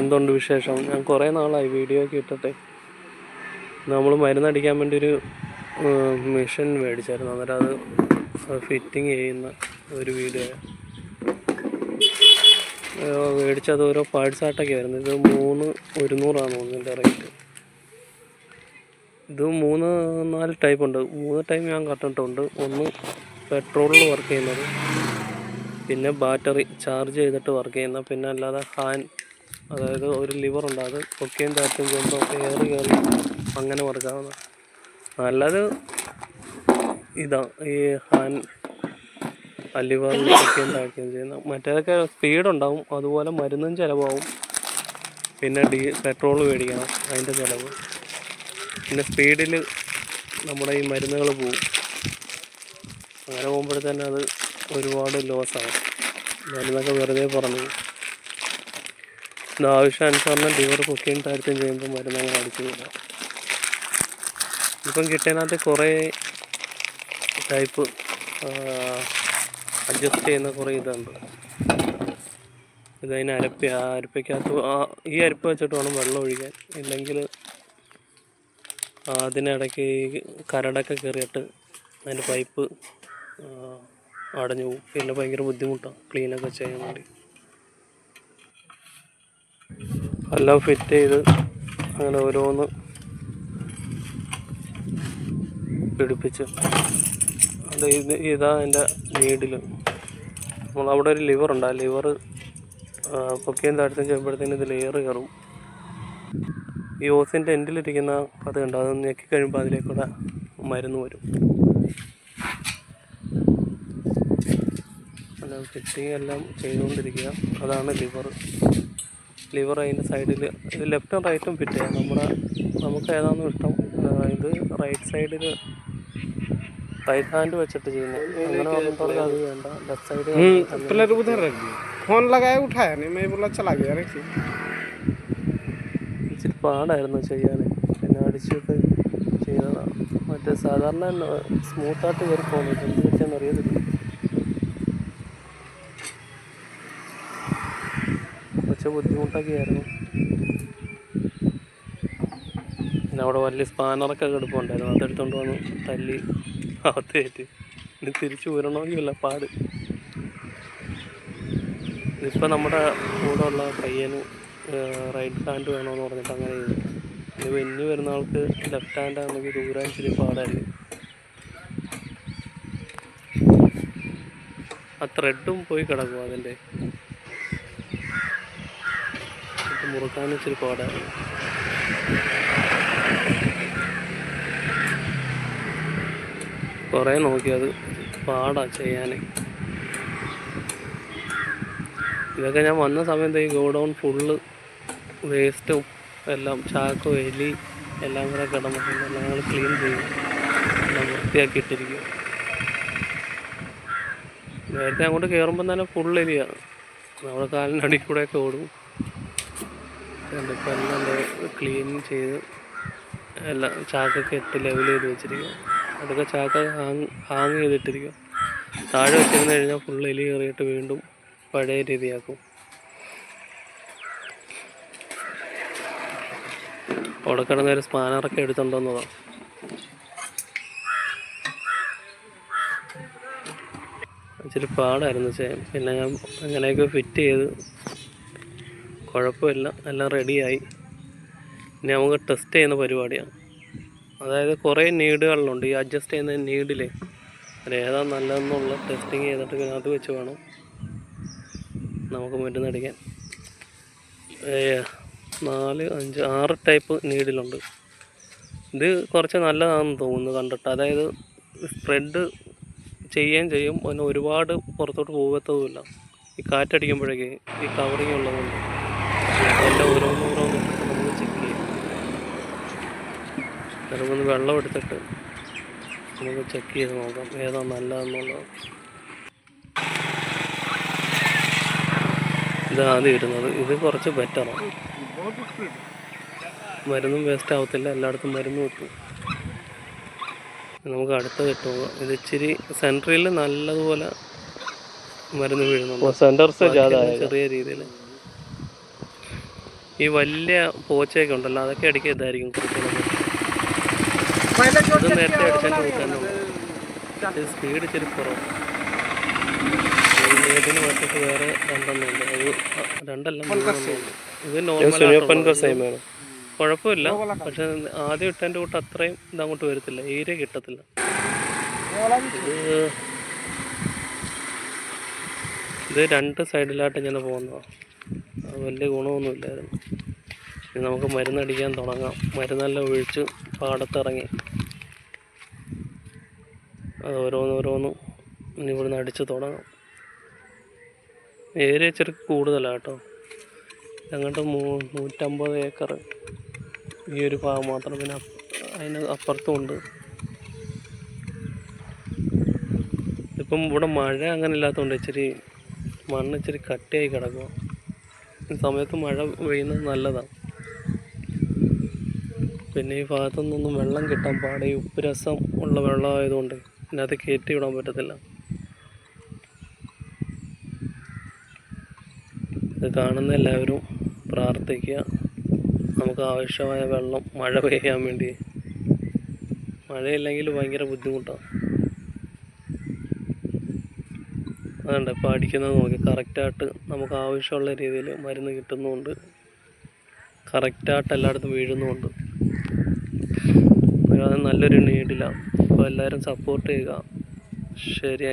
എന്തുണ്ട് വിശേഷം? ഞാൻ കുറേ നാളായി വീഡിയോ ഒക്കെ ഇട്ടിട്ടെ. നമ്മൾ മരുന്നടിക്കാൻ വേണ്ടി ഒരു മെഷീൻ മേടിച്ചായിരുന്നു. അന്നേരം അത് ഫിറ്റിംഗ് ചെയ്യുന്ന ഒരു വീഡിയോ മേടിച്ചത് ഓരോ പാർട്സ് ആയിട്ടൊക്കെ ആയിരുന്നു. ഇത് മൂന്ന് ഒരുന്നൂറാണ് ഒന്നിന്റെ റേറ്റ് ഇത് മൂന്ന് നാല് ടൈപ്പ് ഉണ്ട്. മൂന്ന് ടൈപ്പ് ഞാൻ കണ്ടിട്ടുണ്ട്. ഒന്ന് പെട്രോളിൽ വർക്ക് ചെയ്യുന്നത്. പിന്നെ ബാറ്ററി ചാർജ് ചെയ്തിട്ട് വർക്ക് ചെയ്യുന്ന പിന്നെ അല്ലാതെ ഹാൻഡ് അതായത് ഒരു ലിവർ ഉണ്ട്. അത് പൊക്കിയും താറ്റും കൊണ്ടും ഏറി കയറി അങ്ങനെ വർക്കാവുന്ന നല്ലത് ഇതാ ഈ ഹാൻഡ് ലിവറിൽ പൊക്കിയും താഴ്ക്കുകയും ചെയ്യുന്ന മറ്റേതൊക്കെ സ്പീഡ് ഉണ്ടാവും. അതുപോലെ മരുന്നും ചിലവാകും പിന്നെ ഡീ പെട്രോൾ മേടിക്കണം അതിന്റെ ചിലവ്. പിന്നെ സ്പീഡിൽ നമ്മുടെ ഈ മരുന്നുകൾ പോവും. അങ്ങനെ പോകുമ്പോഴത്തേന് അത് ഒരുപാട് ലോസാണ് മരുന്നൊക്കെ വെറുതെ പറഞ്ഞു. ആവശ്യാനുസരണം ലിവർ കുക്കിയും താരത്യം ചെയ്യുമ്പോൾ മരുന്നങ്ങനെ അടിച്ചു വിടാം. ഇപ്പം കിട്ടിയതിനകത്ത് കുറേ ടൈപ്പ് അഡ്ജസ്റ്റ് ചെയ്യുന്ന കുറേ ഇതുണ്ട്. ഇതതിന് അരപ്പ ആ അരപ്പയ്ക്കകത്ത് ഈ അരപ്പ് വെച്ചിട്ട് വേണം വെള്ളം ഒഴിക്കാൻ. ഇല്ലെങ്കിൽ അതിനിടയ്ക്ക് കരടൊക്കെ കയറിയിട്ട് അതിന്റെ പൈപ്പ് അടഞ്ഞു പോകും. പിന്നെ ഭയങ്കര ബുദ്ധിമുട്ടാണ്. ക്ലീനൊക്കെ ചെയ്യാൻ വേണ്ടി. എല്ലാം ഫിറ്റ് ചെയ്ത് അങ്ങനെ ഓരോന്ന് പിടിപ്പിച്ച്. അത് ഇത് ഇതാ എന്റെ നീഡിൽ നമ്മൾ അവിടെ ഒരു ലിവർ ഉണ്ട്. ആ ലിവർ പൊക്കിയും താഴ്ത്തും ചെയ്യുമ്പോഴത്തേന് ഇത് ലെയർ കയറും. ഈ ഓസിന്റെ എൻഡിലിരിക്കുന്ന അത് കണ്ടോ? അത് ഞെക്കി കഴിയുമ്പോൾ അതിലേക്കൂടെ മരുന്ന് വരും. എല്ലാം ഫിറ്റിങ് എല്ലാം ചെയ്തുകൊണ്ടിരിക്കുക. അതാണ് ലിവർ ലിവർ അതിന്റെ സൈഡിൽ ലെഫ്റ്റും റൈറ്റും ഫിറ്റ് ചെയ്യാം. നമ്മുടെ നമുക്ക് ഏതാണെന്ന് ഇഷ്ടം. ഇത് റൈറ്റ് സൈഡിൽ റൈറ്റ് ഹാൻഡ് വെച്ചിട്ട് ചെയ്യുന്നു. അങ്ങനെ വന്നിട്ടുള്ള അത് വേണ്ട. ലെഫ്റ്റ് സൈഡ് ഫോൺ ഇച്ചിരി പാടായിരുന്നു ചെയ്യാൻ പിന്നെ അടിച്ചിട്ട് ചെയ്തതാണ് മറ്റേ സാധാരണ സ്മൂത്ത് ആയിട്ട് വരും പോകുന്നത് എന്ത് വെച്ചാൽ അറിയത്തില്ല. കുറച്ച് ബുദ്ധിമുട്ടൊക്കെയായിരുന്നു. പിന്നെ അവിടെ വലിയ സ്പാനറൊക്കെ കിടപ്പുണ്ടായിരുന്നു. അതെടുത്തോണ്ട് വന്ന് തല്ലി അകത്ത് കയറ്റി. ഇനി തിരിച്ചു വരണമെങ്കിലല്ല പാട്. ഇതിപ്പോൾ നമ്മുടെ കൂടെ ഉള്ള പയ്യനും റൈറ്റ് ഹാൻഡ് വേണമെന്ന് പറഞ്ഞിട്ട് അങ്ങനെ ചെയ്തു. ഇനി വെഞ്ഞ് വരുന്ന ആൾക്ക് ലെഫ്റ്റ് ഹാൻഡ് ആണെങ്കിൽ ദൂരാൻ ഇച്ചിരി പാടായിരിക്കും. ആ ത്രെഡും പോയി കിടക്കും അതിന്റെ ഇത് മുറുക്കാൻ ഇച്ചിരി പാടായിരുന്നു കുറേ നോക്കിയത് പാടാ ചെയ്യാൻ ഇതൊക്കെ ഞാൻ വന്ന സമയത്ത് ഈ ഗോഡൗൺ ഫുള്ള് വേസ്റ്റും എല്ലാം ചാക്കും എലി എല്ലാം കൂടെ കിടന്നിട്ടുണ്ട് ഞങ്ങൾ ക്ലീൻ ചെയ്യും എല്ലാം വൃത്തിയാക്കി ഇട്ടിരിക്കും നേരത്തെ അങ്ങോട്ട് കയറുമ്പോൾ തന്നെ ഫുൾ എലിയാണ്. നമ്മുടെ അടിയിൽ കൂടെയൊക്കെ ഓടും. ഇപ്പം എല്ലാം ക്ലീൻ ചെയ്ത് എല്ലാം ചാക്കൊക്കെ ഇട്ട് ലെവൽ ചെയ്ത് വെച്ചിരിക്കുക അതൊക്കെ ചാക്ക ഹാങ് ഹാങ് ചെയ്തിട്ടിരിക്കുക താഴെ വെച്ചിരുന്ന് കഴിഞ്ഞാൽ ഫുൾ എലി കയറിയിട്ട് വീണ്ടും പഴയ രീതിയാക്കും. അവിടെ കിടന്ന ഒരു സ്പാനറൊക്കെ എടുത്തുകൊണ്ടുവന്നതാണ് ഇച്ചിരി പാടായിരുന്നു ചെയ്യാൻ പിന്നെ ഞാൻ അങ്ങനെയൊക്കെ ഫിറ്റ് ചെയ്ത് കുഴപ്പമില്ല. എല്ലാം റെഡിയായി. ഇനി നമുക്ക് ടെസ്റ്റ് ചെയ്യുന്ന പരിപാടിയാണ്. അതായത് കുറേ നീഡുകളിലുണ്ട് ഈ അഡ്ജസ്റ്റ് ചെയ്യുന്ന നീഡിൽ അത് ഏതാ നല്ലതെന്നുള്ള ടെസ്റ്റിങ് ചെയ്തിട്ട് പിന്നെ അത് വെച്ച് വേണം നമുക്ക് മരുന്നടിക്കാൻ നാല് അഞ്ച് ആറ് ടൈപ്പ് നീഡിലുണ്ട്. ഇത് കുറച്ച് നല്ലതാണെന്ന് തോന്നുന്നു കണ്ടിട്ട്. അതായത് സ്പ്രെഡ് ചെയ്യുകയും ചെയ്യും. പിന്നെ ഒരുപാട് പുറത്തോട്ട് പോകത്തതുമില്ല. ഈ കാറ്റടിക്കുമ്പോഴേക്ക് ഈ കവറിങ് ഉള്ളതുകൊണ്ട്. എല്ലാം ഓരോന്ന് ഓരോന്ന് എടുത്തിട്ട് നമ്മൾ ചെക്ക് ചെയ്യാം ചിലപ്പോൾ വെള്ളം എടുത്തിട്ട് നമുക്ക് ചെക്ക് ചെയ്ത് നോക്കാം ഏതാ നല്ലതെന്നുള്ളത് ഇതാണ് വരുന്നത് ഇത് കുറച്ച് ബെറ്ററാണ് മരുന്നും വേസ്റ്റ് ആവത്തില്ല എല്ലായിടത്തും മരുന്ന് കിട്ടും നമുക്ക് അടുത്ത് കിട്ടുക ഇത് ഇച്ചിരി സെൻട്രലിൽ നല്ലതുപോലെ മരുന്ന് വീഴുന്നുണ്ട് സെന്റർ ചെറിയ രീതിയിൽ ഈ വലിയ പോച്ചയൊക്കെ ഉണ്ടല്ലോ അതൊക്കെ ഇടയ്ക്ക് ഇതായിരിക്കും അത് നേരത്തെ അടിച്ചാൽ സ്പീഡ് ഇച്ചിരി കുറവ്. മറ്റൊക്കെ വേറെ രണ്ടെണ്ണമുണ്ട് അത് രണ്ടല്ല ഇത് നോർമൽ കുഴപ്പമില്ല. പക്ഷെ ആദ്യം ഇട്ടതിന്റെ കൂട്ട് അത്രയും ഇതങ്ങോട്ട് വരത്തില്ല. ഏരിയ കിട്ടത്തില്ല. ഇത് രണ്ട് സൈഡിലായിട്ട് ഇങ്ങനെ പോകുന്നതാണ് വലിയ ഗുണമൊന്നുമില്ലായിരുന്നു. ഇനി നമുക്ക് മരുന്നടിക്കാൻ തുടങ്ങാം. മരുന്നെല്ലാം ഒഴിച്ച് പാടത്തിറങ്ങി. അത് ഓരോന്നോരോന്നും ഇനി ഇവിടുന്ന് അടിച്ച് തുടങ്ങാം. ഏരിയ ചെറുക്ക് കൂടുതലാണ് കേട്ടോ ഞങ്ങളുടെ മൂ നൂറ്റമ്പത് ഏക്കർ ഈ ഒരു ഭാഗം മാത്രം. പിന്നെ അതിന് അപ്പുറത്തും ഉണ്ട് ഇപ്പം ഇവിടെ മഴ അങ്ങനെ ഇല്ലാത്തതുകൊണ്ട് ഇച്ചിരി മണ്ണ് ഇച്ചിരി കട്ടിയായി കിടക്കുക സമയത്ത് മഴ പെയ്യുന്നത് നല്ലതാണ്. പിന്നെ ഈ ഭാഗത്തുനിന്നൊന്നും വെള്ളം കിട്ടാൻ പാടെ ഈ ഉപ്പ് രസം ഉള്ള വെള്ളമായതുകൊണ്ട് ഇതിനകത്ത് കയറ്റി വിടാൻ പറ്റത്തില്ല. ഇത് കാണുന്ന എല്ലാവരും പ്രാർത്ഥിക്കുക. നമുക്ക് ആവശ്യമായ വെള്ളം മഴ പെയ്യാൻ വേണ്ടി. മഴയില്ലെങ്കിൽ ഭയങ്കര ബുദ്ധിമുട്ടാണ്. അതുകൊണ്ട് ഇപ്പോൾ അടിക്കുന്നത് നോക്കി. കറക്റ്റായിട്ട് നമുക്ക് ആവശ്യമുള്ള രീതിയിൽ മരുന്ന് കിട്ടുന്നുമുണ്ട് കറക്റ്റായിട്ട് എല്ലായിടത്തും വീഴുന്നുമുണ്ട് അത് നല്ലൊരു നീഡിലാണ് അപ്പോൾ എല്ലാവരും സപ്പോർട്ട് ചെയ്യുക. ശരി